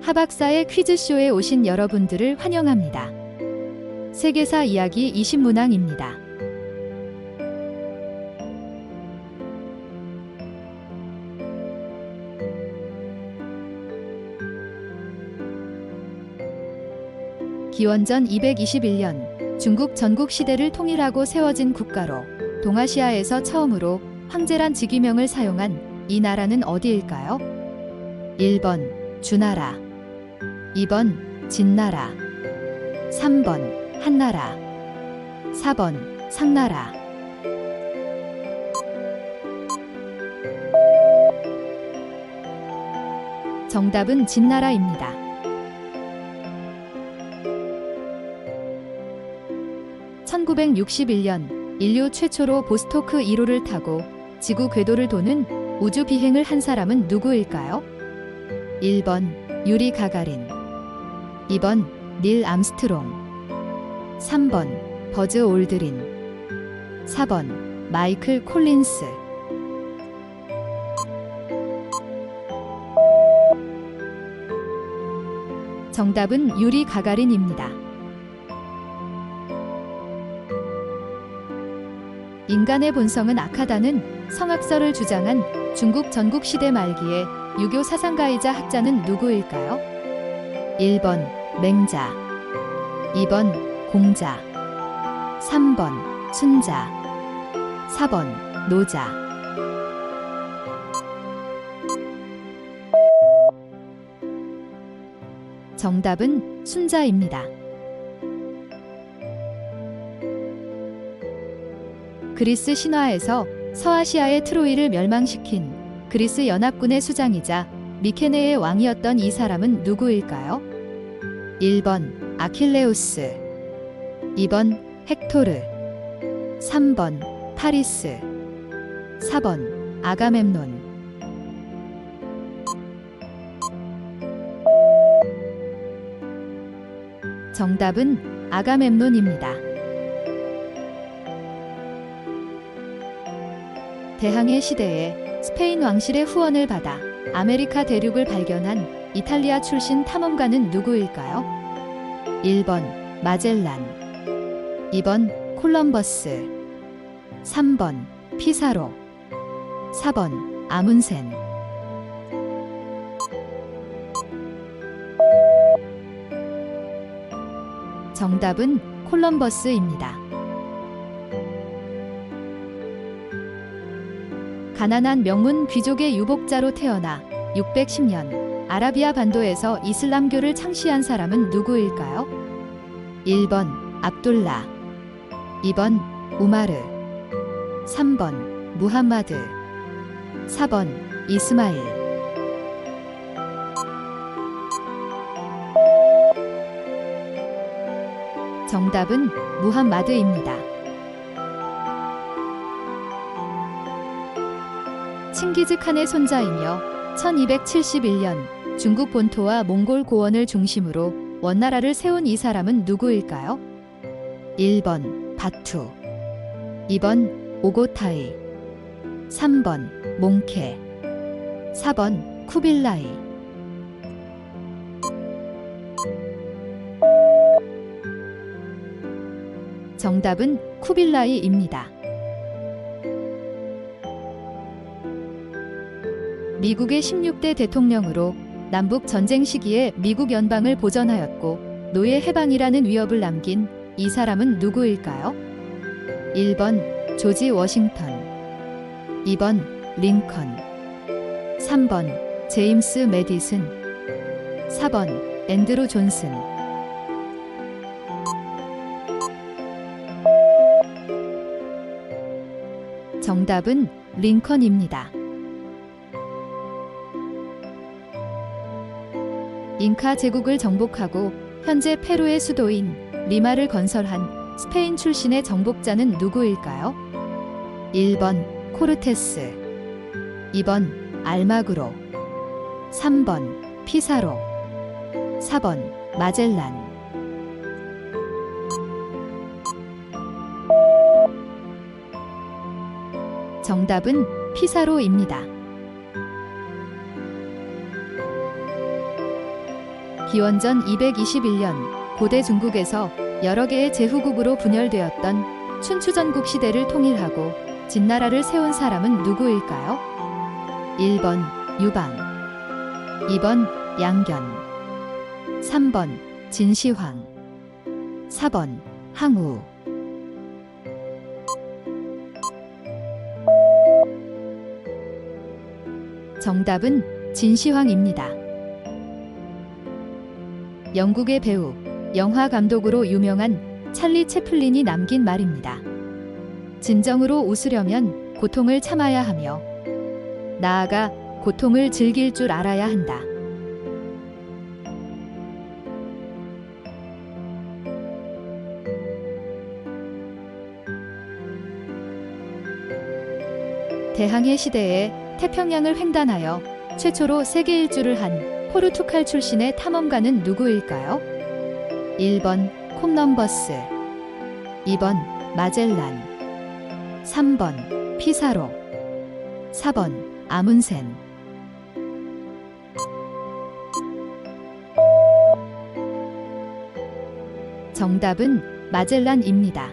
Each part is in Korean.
하박사의 퀴즈쇼에 오신 여러분들을 환영합니다. 세계사 이야기 20문항입니다. 기원전 221년 중국 전국 시대를 통일하고 세워진 국가로 동아시아에서 처음으로 황제란 직위명을 사용한 이 나라는 어디일까요? 1번 주나라 2번 진나라 3번 한나라 4번 상나라 정답은 진나라입니다. (1961년) 인류 최초로 보스토크 1호를 타고 지구 궤도를 도는 우주 비행을 한 사람은 누구일까요? 1번 유리 가가린 2번 닐 암스트롱 3번 버즈 올드린 4번 마이클 콜린스 정답은 유리 가가린입니다. 인간의 본성은 악하다는 성악설을 주장한 중국 전국시대 말기에 유교 사상가이자 학자는 누구일까요? 1번 맹자 2번 공자 3번 순자 4번 노자 정답은 순자입니다. 그리스 신화에서 서아시아의 트로이를 멸망시킨 그리스 연합군의 수장이자 미케네의 왕이었던 이 사람은 누구일까요? 1번 아킬레우스 2번 헥토르 3번 파리스 4번 아가멤논 정답은 아가멤논입니다. 대항해 시대에 스페인 왕실의 후원을 받아 아메리카 대륙을 발견한 이탈리아 출신 탐험가는 누구일까요? 1번 마젤란 2번 콜럼버스 3번 피사로 4번 아문센 정답은 콜럼버스입니다. 가난한 명문 귀족의 유복자로 태어나 610년 아라비아 반도에서 이슬람교를 창시한 사람은 누구일까요? 1번 압둘라 2번 우마르 3번 무함마드 4번 이스마일 정답은 무함마드입니다. 칭기즈 칸의 손자이며 1271년 중국 본토와 몽골 고원을 중심으로 원나라를 세운 이 사람은 누구일까요? 1번 바투 2번 오고타이 3번 몽케 4번 쿠빌라이 정답은 쿠빌라이입니다. 미국의 16대 대통령으로 남북 전쟁 시기에 미국 연방을 보전하였고 노예 해방이라는 위협을 남긴 이 사람은 누구일까요? 1번 조지 워싱턴 2번 링컨 3번 제임스 메디슨 4번 앤드루 존슨 정답은 링컨입니다. 잉카 제국을 정복하고 현재 페루의 수도인 리마를 건설한 스페인 출신의 정복자는 누구일까요? 1번 코르테스 2번 알마그로 3번 피사로 4번 마젤란 정답은 피사로입니다. 기원전 221년 고대 중국에서 여러 개의 제후국으로 분열되었던 춘추전국 시대를 통일하고 진나라를 세운 사람은 누구일까요? 1번 유방 2번 양견 3번 진시황 4번 항우 정답은 진시황입니다. 영국의 배우, 영화 감독으로 유명한 찰리 채플린이 남긴 말입니다. 진정으로 웃으려면 고통을 참아야 하며 나아가 고통을 즐길 줄 알아야 한다. 대항해 시대에 태평양을 횡단하여 최초로 세계 일주를 한 포르투갈 출신의 탐험가는 누구일까요? 1번 콤넘버스 2번 마젤란 3번 피사로 4번 아문센 정답은 마젤란입니다.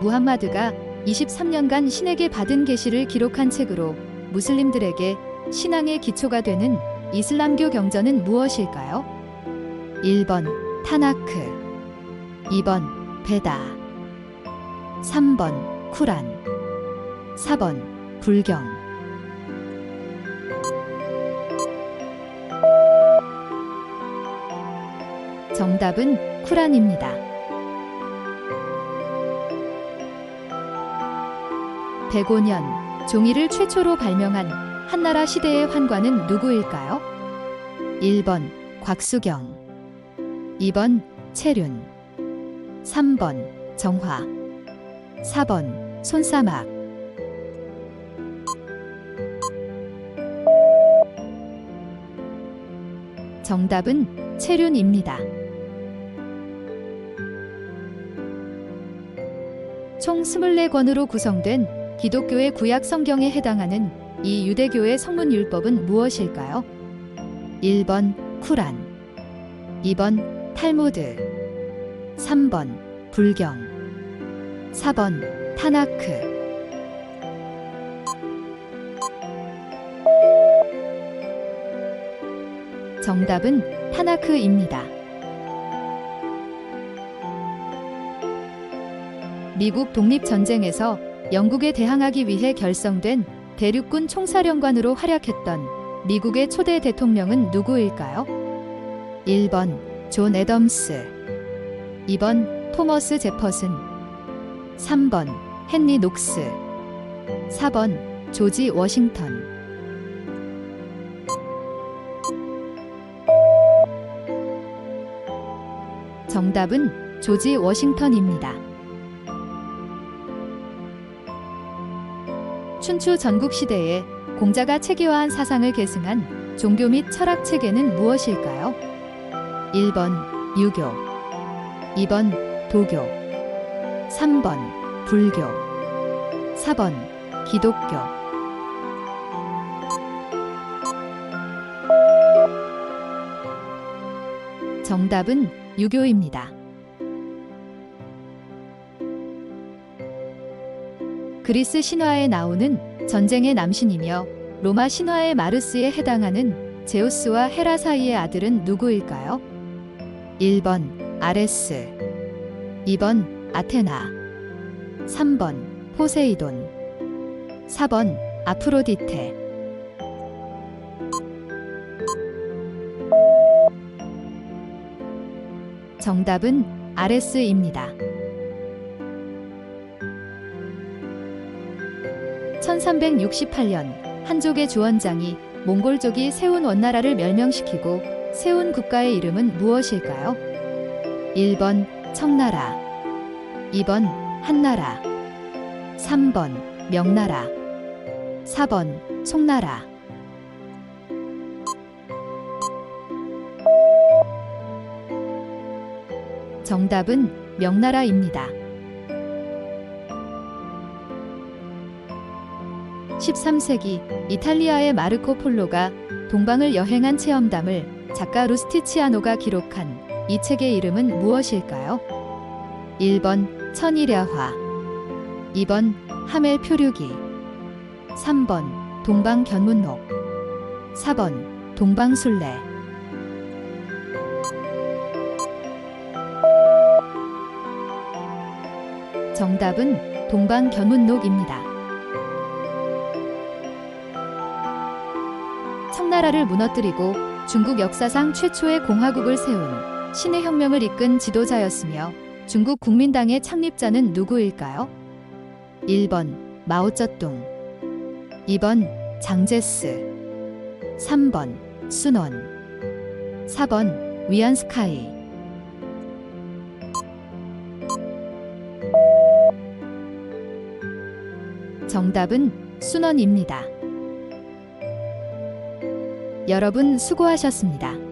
무함마드가 23년간 신에게 받은 계시를 기록한 책으로 무슬림들에게 신앙의 기초가 되는 이슬람교 경전은 무엇일까요? 1번 타나크 2번 베다 3번 쿠란 4번 불경 정답은 쿠란입니다. 105년 종이를 최초로 발명한 한나라 시대의 환관은 누구일까요? 1번 곽수경 2번 채륜 3번 정화 4번 손사막 정답은 채륜입니다. 총 24권으로 구성된 기독교의 구약 성경에 해당하는 이 유대교의 성문 율법은 무엇일까요? 1번 쿠란 2번 탈무드 3번 불경 4번 타나크 정답은 타나크입니다. 미국 독립전쟁에서 영국에 대항하기 위해 결성된 대륙군 총사령관으로 활약했던 미국의 초대 대통령은 누구일까요? 1번 존 애덤스 2번 토머스 제퍼슨 3번 헨리 녹스 4번 조지 워싱턴 정답은 조지 워싱턴입니다. 춘추 전국 시대에 공자가 체계화한 사상을 계승한 종교 및 철학 체계는 무엇일까요? 1번 유교 2번 도교 3번 불교 4번 기독교 정답은 유교입니다. 그리스 신화에 나오는 전쟁의 남신이며 로마 신화의 마르스에 해당하는 제우스와 헤라 사이의 아들은 누구일까요? 1번 아레스 2번 아테나 3번 포세이돈 4번 아프로디테 정답은 아레스입니다. 1368년 한족의 주원장이 몽골족이 세운 원나라를 멸명시키고 세운 국가의 이름은 무엇일까요? 1번 청나라 2번 한나라 3번 명나라 4번 송나라 정답은 명나라입니다. 13세기 이탈리아의 마르코 폴로가 동방을 여행한 체험담을 작가 루스티치아노가 기록한 이 책의 이름은 무엇일까요? 1번 천일야화 2번 하멜 표류기 3번 동방 견문록 4번 동방술래 정답은 동방견문록입니다. 청나라를 무너뜨리고 중국 역사상 최초의 공화국을 세운 신의 혁명을 이끈 지도자였으며 중국 국민당의 창립자는 누구일까요? 1번 마오쩌둥 2번 장제스 3번 순원 4번 위안스카이 정답은 순원입니다. 여러분 수고하셨습니다.